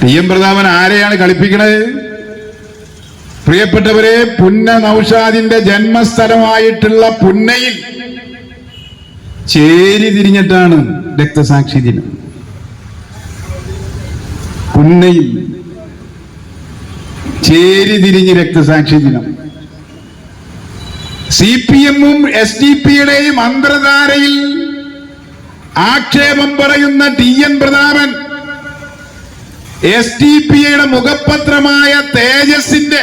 T M Prathapan ആരെയാണ് കളിപ്പിക്കുന്നത് പ്രിയപ്പെട്ടവരെ പുന്ന നൌഷാദിന്റെ ജന്മസ്ഥലമായിട്ടുള്ള പുന്നയിൽ ചേരി തിരിഞ്ഞിട്ടാണ് രക്തസാക്ഷി ദിനം. പുന്നയിൽ ചേരി തിരിഞ്ഞ് രക്തസാക്ഷി ദിനം. സി പി എമ്മും എസ് ഡി പിയുടെയും അന്തർധാരയിൽ ആക്ഷേപം പറയുന്ന T N Prathapan S T P ഐയുടെ മുഖപത്രമായ തേജസിന്റെ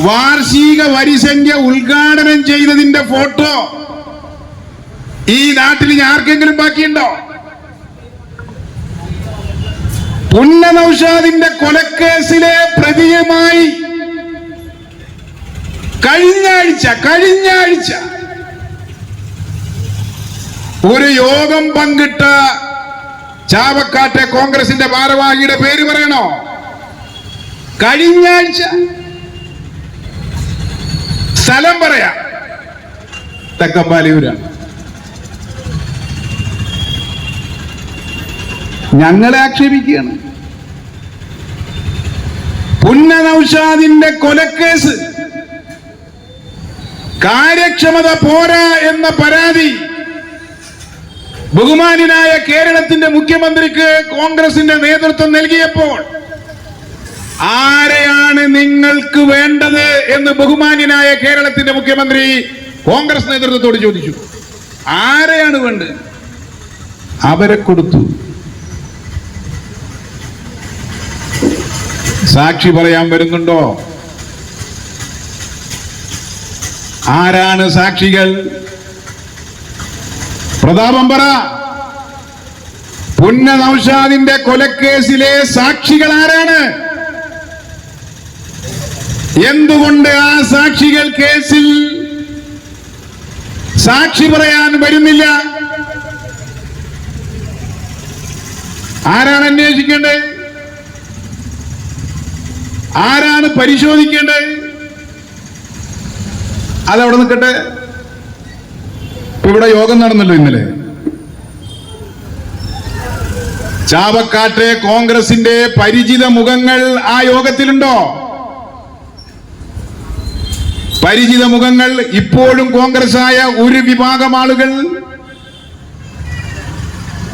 വാർഷിക വരിസംഖ്യ ഉദ്ഘാടനം ചെയ്തതിന്റെ ഫോട്ടോ ഈ നാട്ടിൽ ആർക്കെങ്കിലും ബാക്കിയുണ്ടോ? പുന്ന നൌഷാദിന്റെ കൊലക്കേസിലെ പ്രതിയുമായി കഴിഞ്ഞ ആഴ്ച കഴിഞ്ഞ ആഴ്ച ഒരു യോഗം പങ്കിട്ട ചാവക്കാട്ടെ കോൺഗ്രസിന്റെ ഭാരവാഹിയുടെ പേര് പറയണോ? കഴിഞ്ഞ ആഴ്ച സ്ഥലം പറയാം. തെക്കമ്പാലിയൂരാണ്. ഞങ്ങളെ ആക്ഷേപിക്കുകയാണ്. പുന്ന നൌഷാദിന്റെ കൊലക്കേസ്. കാര്യക്ഷമത പോരാ എന്ന പരാതി ബഹുമാനായ കേരളത്തിന്റെ മുഖ്യമന്ത്രിക്ക് കോൺഗ്രസിന്റെ നേതൃത്വം നൽകിയപ്പോൾ ആരെയാണ് നിങ്ങൾക്ക് വേണ്ടത് എന്ന് ബഹുമാനായ കേരളത്തിന്റെ മുഖ്യമന്ത്രി കോൺഗ്രസ് നേതൃത്വത്തോട് ചോദിച്ചു. ആരെയാണ് വേണ്ടത്? അവരെ കൊടുത്തു. സാക്ഷി പറയാൻ വരുന്നുണ്ടോ? ആരാണ് സാക്ഷികൾ? പ്രതാപം പറ. പുന്ന കൊലക്കേസിലെ സാക്ഷികൾ ആരാണ്? എന്തുകൊണ്ട് ആ സാക്ഷികൾ കേസിൽ സാക്ഷി പറയാൻ വരുന്നില്ല? ആരാണ് അന്വേഷിക്കേണ്ടത്? ആരാണ് പരിശോധിക്കേണ്ടത്? അതവിടെ നിൽക്കട്ടെ. ഇവിടെ യോഗം നടന്നല്ലോ ഇന്നലെ. ചാവക്കാട്ടെ കോൺഗ്രസിന്റെ പരിചിത മുഖങ്ങൾ ആ യോഗത്തിലുണ്ടോ? പരിചിത മുഖങ്ങൾ ഇപ്പോഴും കോൺഗ്രസായ ഒരു വിഭാഗം ആളുകൾ?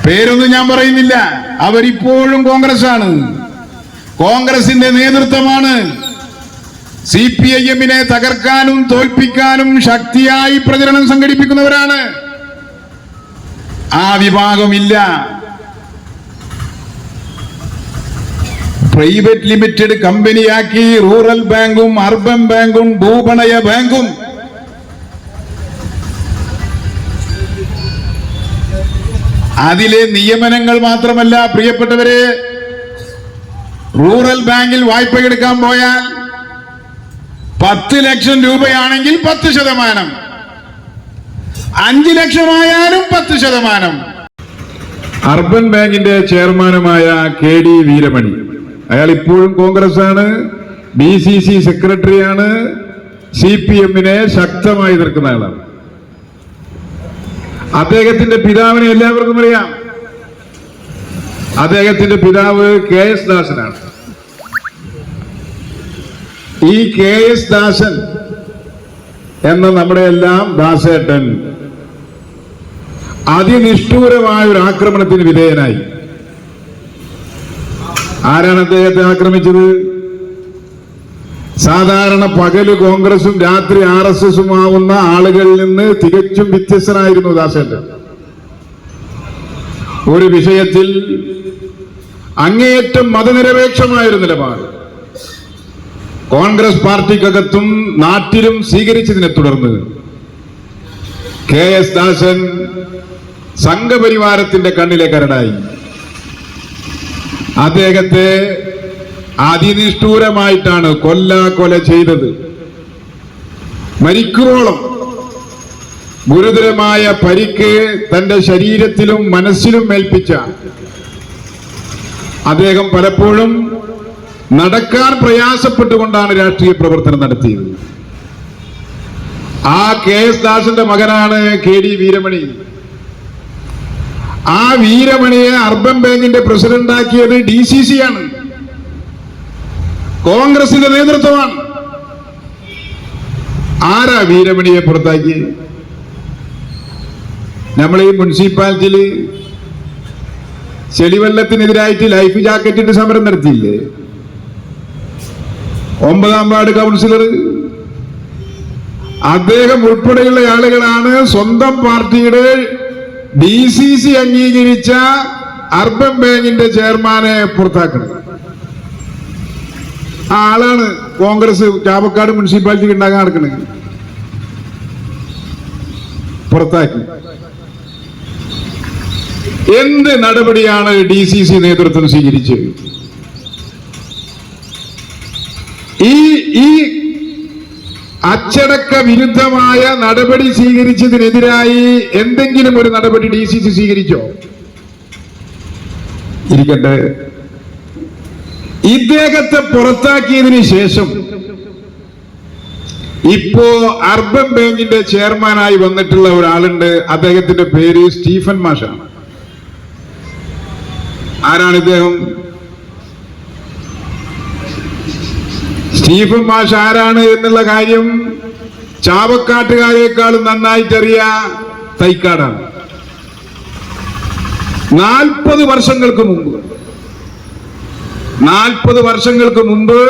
പേരൊന്നും ഞാൻ പറയുന്നില്ല. അവരിപ്പോഴും കോൺഗ്രസ് ആണ് കോൺഗ്രസിന്റെ നേതൃത്വമാണ്. സി പി ഐ എമ്മിനെ തകർക്കാനും തോൽപ്പിക്കാനും ശക്തിയായി പ്രചരണം സംഘടിപ്പിക്കുന്നവരാണ്. ആ വിഭാഗമില്ല. പ്രൈവറ്റ് ലിമിറ്റഡ് കമ്പനിയാക്കി റൂറൽ ബാങ്കും അർബൻ ബാങ്കും ഭൂപണയ ബാങ്കും. അതിലെ നിയമനങ്ങൾ മാത്രമല്ല പ്രിയപ്പെട്ടവരെ റൂറൽ ബാങ്കിൽ വായ്പ എടുക്കാൻ പോയാൽ പത്ത് ലക്ഷം രൂപയാണെങ്കിൽ പത്ത് ശതമാനം. അഞ്ച് ലക്ഷമായാലും പത്ത് ശതമാനം. അർബൻ ബാങ്കിന്റെ ചെയർമാനുമായ കെ ഡി വീരമണി. അയാൾ ഇപ്പോഴും കോൺഗ്രസ് ആണ് ബി സി സി സെക്രട്ടറിയാണ് സി പി എമ്മിനെ ശക്തമായി എതിർക്കുന്ന ആളാണ്. അദ്ദേഹത്തിന്റെ പിതാവിനെ എല്ലാവർക്കും അറിയാം. അദ്ദേഹത്തിന്റെ പിതാവ് കെ എസ് ദാസനാണ്. ഈ കെ എസ് ദാസൻ എന്ന നമ്മുടെ എല്ലാം ദാസേട്ടൻ അതിനിഷ്ഠൂരമായ ഒരു ആക്രമണത്തിന് വിധേയനായി. ആരാണ് അദ്ദേഹത്തെ ആക്രമിച്ചത്? സാധാരണ പകൽ കോൺഗ്രസും രാത്രി ആർ എസ് എസും ആവുന്ന ആളുകളിൽ നിന്ന് തികച്ചും വ്യത്യസ്തനായിരുന്നു ദാസേട്ടൻ. ഒരു വിഷയത്തിൽ അങ്ങേയറ്റം മതനിരപേക്ഷമായൊരു നിലപാട്. കോൺഗ്രസ് പാർട്ടിക്കകത്തും നാട്ടിലും സ്വീകരിച്ചതിനെ തുടർന്ന് കെ എസ് ദാസൻ സംഘപരിവാരത്തിന്റെ കണ്ണിലെ കരടായി. അദ്ദേഹത്തെ അതിനിഷ്ഠൂരമായിട്ടാണ് കൊല്ല കൊല ചെയ്തത്. മരിക്കുവോളം ഗുരുതരമായ പരിക്ക് തന്റെ ശരീരത്തിലും മനസ്സിലും ഏൽപ്പിച്ച അദ്ദേഹം പലപ്പോഴും നടക്കാൻ പ്രയാസപ്പെട്ടുകൊണ്ടാണ് രാഷ്ട്രീയ പ്രവർത്തനം നടത്തിയത്. ആ കെ എസ് ദാസിന്റെ മകനാണ് കെ ഡി വീരമണി. ആ വീരമണിയെ അർബൻ ബാങ്കിന്റെ പ്രസിഡന്റ് ആക്കിയത് ഡി സി സി ആണ്. കോൺഗ്രസിന്റെ നേതൃത്വമാണ്. ആരാ വീരമണിയെ പുറത്താക്കി നമ്മൾ ഈ മുനിസിപ്പാലിറ്റിയിൽ ചെളിവെള്ളത്തിനെതിരായിട്ട് ലൈഫ് ജാക്കറ്റിന്റെ സമരം നടത്തിയില്ലേ? ഒമ്പതാം വാർഡ് കൗൺസിലർ. അദ്ദേഹം ഉൾപ്പെടെയുള്ള ആളുകളാണ് സ്വന്തം പാർട്ടിയുടെ ഡി സി സി അംഗീകരിച്ച അർബൻ ബാങ്കിന്റെ ചെയർമാനെ പുറത്താക്കുന്നത്. ആ ആളാണ് കോൺഗ്രസ് ചാവക്കാട് മുനിസിപ്പാലിറ്റി ഉണ്ടാകാൻ നടക്കുന്നത്. പുറത്താക്കി. എന്ത് നടപടിയാണ് ഡി സി സി നേതൃത്വം സ്വീകരിച്ചത്? ഈ അച്ചടക്ക വിരുദ്ധമായ നടപടി സ്വീകരിച്ചതിനെതിരായി എന്തെങ്കിലും ഒരു നടപടി ഡി സി സി സ്വീകരിച്ചോ? ഇരിക്കട്ടെ. ഇദ്ദേഹത്തെ പുറത്താക്കിയതിന് ശേഷം ഇപ്പോ അർബൻ ബാങ്കിന്റെ ചെയർമാനായി വന്നിട്ടുള്ള ഒരാളുണ്ട്. അദ്ദേഹത്തിന്റെ പേര് സ്റ്റീഫൻ മാഷാണ്. ആരാണ് ഇദ്ദേഹം? സ്റ്റീഫൻ മാഷ് ആരാണ് എന്നുള്ള കാര്യം ചാവക്കാട്ടുകാരേക്കാളും നന്നായിട്ടറിയ തൈക്കാടാണ്. നാൽപ്പത് വർഷങ്ങൾക്ക് മുമ്പ് നാൽപ്പത് വർഷങ്ങൾക്ക് മുമ്പ്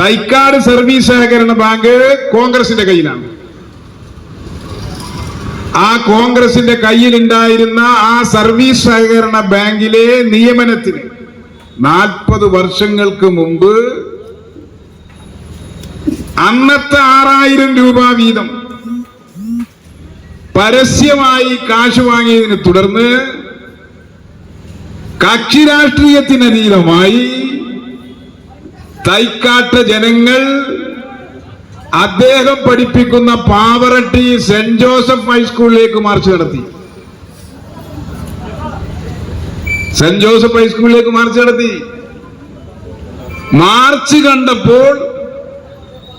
തൈക്കാട് സർവീസ് സഹകരണ ബാങ്ക് കോൺഗ്രസിന്റെ കയ്യിലാണ്. ആ കോൺഗ്രസിന്റെ കയ്യിലുണ്ടായിരുന്ന ആ സർവീസ് സഹകരണ ബാങ്കിലെ നിയമനത്തിന് നാൽപ്പത് വർഷങ്ങൾക്ക് മുമ്പ് അന്നത്തെ ആറായിരം രൂപ വീതം പരസ്യമായി കാശ് വാങ്ങിയതിനെ തുടർന്ന് കക്ഷി രാഷ്ട്രീയത്തിനതീതമായി തൈക്കാട്ട ജനങ്ങൾ അദ്ദേഹം പഠിപ്പിക്കുന്ന പാവറട്ടി സെന്റ് ജോസഫ് ഹൈസ്കൂളിലേക്ക് മാർച്ച് നടത്തി. സെന്റ് ജോസഫ് ഹൈസ്കൂളിലേക്ക് മാർച്ച് നടത്തി. മാർച്ച് കണ്ടപ്പോൾ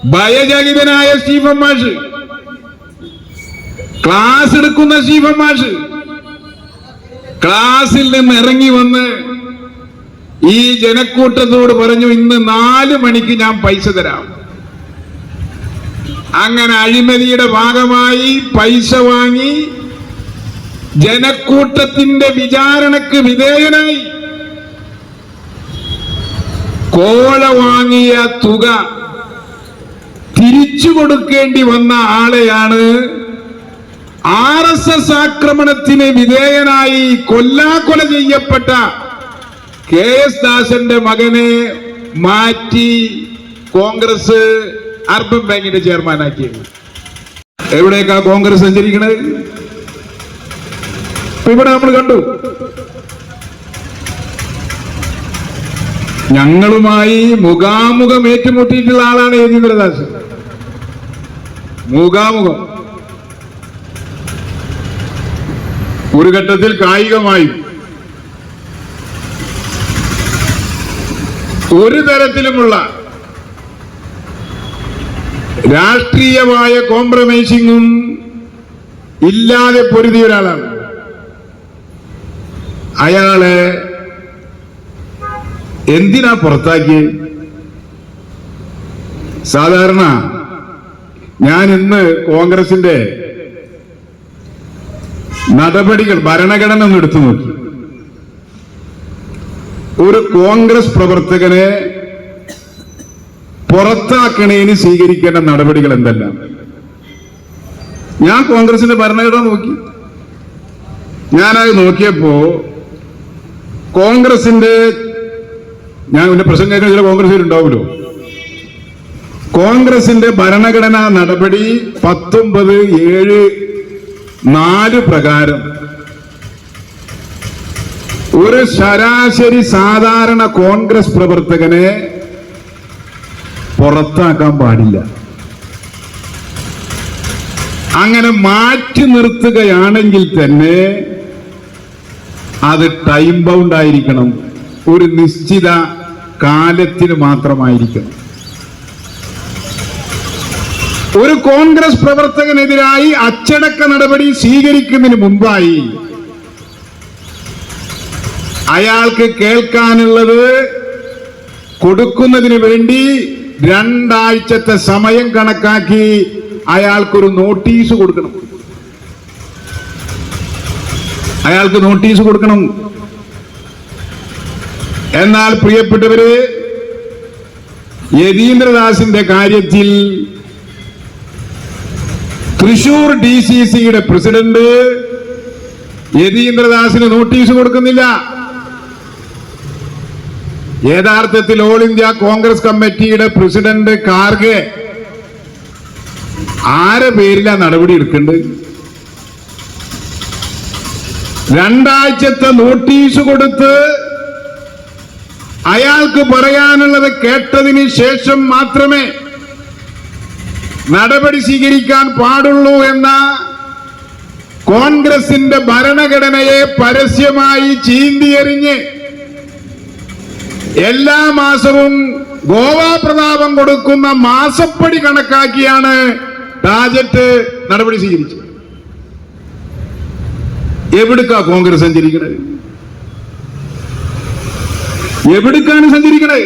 ഭയചകിതനായ സ്റ്റീഫൻ മാഷ്. ക്ലാസ് എടുക്കുന്ന സ്റ്റീഫൻ മാഷ്. ക്ലാസ്സിൽ നിന്ന് ഇറങ്ങി വന്ന് ഈ ജനക്കൂട്ടത്തോട് പറഞ്ഞു ഇന്ന് നാല് മണിക്ക് ഞാൻ പൈസ തരാം. അങ്ങനെ അഴിമതിയുടെ ഭാഗമായി പൈസ വാങ്ങി ജനക്കൂട്ടത്തിന്റെ വിചാരണക്ക് വിധേയനായി. കോഴ വാങ്ങിയ തുക തിരിച്ചു കൊടുക്കേണ്ടി വന്ന ആളെയാണ് ആർ എസ് എസ് ആക്രമണത്തിന് വിധേയനായി കൊല്ലാക്കൊല ചെയ്യപ്പെട്ട കെ എസ് ദാസന്റെ മകനെ മാറ്റി കോൺഗ്രസ് അർബൻ ബാങ്കിന്റെ ചെയർമാനാക്കിയത്. എവിടേക്കാ കോൺഗ്രസ് സഞ്ചരിക്കണത്? ഇവിടെ നമ്മൾ കണ്ടു. ഞങ്ങളുമായി മുഖാമുഖം ഏറ്റുമുട്ടിയിട്ടുള്ള ആളാണ് യതീന്ദ്രദാസ്. മുഖാമുഖം ഒരു ഘട്ടത്തിൽ കായികമായി ഒരു തരത്തിലുമുള്ള രാഷ്ട്രീയമായ കോംപ്രമൈസിങ്ങും ഇല്ലാതെ പൊരുതിയ ഒരാളാണ്. അയാളെ എന്തിനാ പുറത്താക്കി സാധാരണ ഞാൻ ഇന്ന് കോൺഗ്രസിന്റെ നടപടികൾ ഭരണഘടന ഒന്ന് എടുത്തു നോക്കി. ഒരു കോൺഗ്രസ് പ്രവർത്തകനെ പുറത്താക്കണേന് സ്വീകരിക്കേണ്ട നടപടികൾ എന്തെല്ലാം? ഞാൻ കോൺഗ്രസിന്റെ ഭരണഘടന നോക്കി. ഞാനത് നോക്കിയപ്പോ കോൺഗ്രസിന്റെ ഞാൻ എന്റെ പ്രസംഗം ചില കോൺഗ്രസിൽ ഉണ്ടാവുമല്ലോ കോൺഗ്രസിന്റെ ഭരണഘടനാ നടപടി പത്തൊമ്പത് ഏഴ് നാല് പ്രകാരം. ഒരു ശരാശരി സാധാരണ കോൺഗ്രസ് പ്രവർത്തകനെ പുറത്താക്കാൻ പാടില്ല. അങ്ങനെ മാറ്റി നിർത്തുകയാണെങ്കിൽ തന്നെ അത് ടൈം ബൗണ്ട് ആയിരിക്കണം ഒരു നിശ്ചിത കാലത്തിന് മാത്രമായിരിക്കണം. ഒരു കോൺഗ്രസ് പ്രവർത്തകനെതിരായി അച്ചടക്ക നടപടി സ്വീകരിക്കുന്നതിന് മുമ്പായി അയാൾക്ക് കേൾക്കാനുള്ളത് കൊടുക്കുന്നതിന് വേണ്ടി രണ്ടാഴ്ചത്തെ സമയം കണക്കാക്കി അയാൾക്കൊരു നോട്ടീസ് കൊടുക്കണം. അയാൾക്ക് നോട്ടീസ് കൊടുക്കണം. എന്നാൽ പ്രിയപ്പെട്ടവര് യതീന്ദ്രദാസിന്റെ കാര്യത്തിൽ തൃശൂർ ഡി സി സിയുടെ പ്രസിഡന്റ് യതീന്ദ്രദാസിന് നോട്ടീസ് കൊടുക്കുന്നില്ല. യഥാർത്ഥത്തിൽ ഓൾ ഇന്ത്യ കോൺഗ്രസ് കമ്മിറ്റിയുടെ പ്രസിഡന്റ് കാർഗെ ആരെ പേരിലാ നടപടി എടുക്കേണ്ടത്? രണ്ടാഴ്ചത്തെ നോട്ടീസ് കൊടുത്ത് അയാൾക്ക് പറയാനുള്ളത് കേട്ടതിന് ശേഷം മാത്രമേ നടപടി സ്വീകരിക്കാൻ പാടുള്ളൂ എന്ന കോൺഗ്രസിന്റെ ഭരണഘടനയെ പരസ്യമായി ചീന്തിയെറിഞ്ഞ് എല്ലാ മാസവും ഗോവാ പ്രതാപം കൊടുക്കുന്ന മാസപ്പടി കണക്കാക്കിയാണ് രാജ്യത്ത് നടപടി സ്വീകരിച്ചത്. എവിടുക്കാ കോൺഗ്രസ് സഞ്ചരിക്കണത്? എവിടുക്കാണ് സഞ്ചരിക്കണത്?